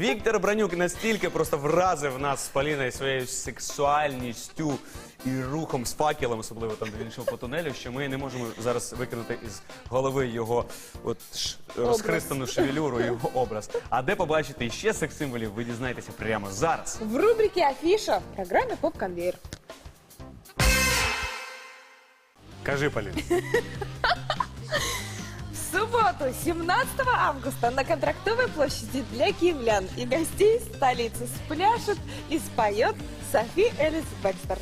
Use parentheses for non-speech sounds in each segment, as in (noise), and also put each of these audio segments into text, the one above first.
Віктор Бранюк настільки просто вразив нас з Поліною своєю сексуальністю і рухом з факелом, особливо там, де він йшов по тунелю, що ми не можемо зараз викинути із голови його от ш- розхристану шевелюру, його образ. А де побачити ще секс-символів, ви дізнаєтеся прямо зараз. В рубрике «Афиша» в программе «Поп-конвейер». Кажи, Полін. (laughs) В субботу, 17 августа, на Контрактовой площади для киевлян и гостей столицы спляшет и споет Софи Элис Бекстер.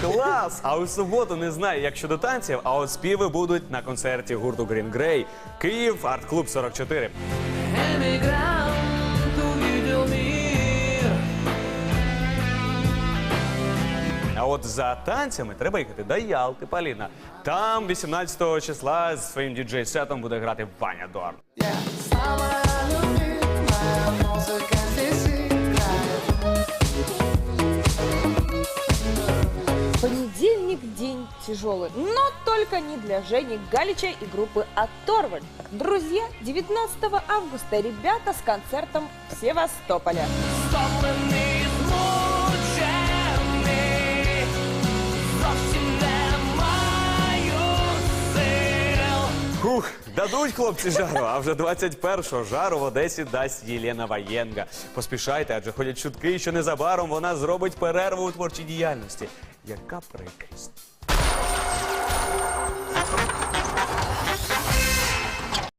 Клас! А у суботу не знаю, як щодо танців, а от співи будуть на концерті гурту Green Grey. Київ, арт-клуб 44. Эмигрант А от за танцями треба їхати до Ялти, Поліна. Там 18 числа з своїм діджей-сетом буде грати Ваня Дорн. Самая любимая музыка здесь играет. Понедельник день тяжелый, но только не для Жени Галича и группы Оторваль. Друзья, 19 августа ребята с концертом в Севастополе. Стомлений, Хух, дадуть хлопці жару, а вже 21-го жару в Одесі дасть Єлена Ваєнга. Поспішайте, адже ходять чутки, що незабаром вона зробить перерву у творчій діяльності. Яка прикрість.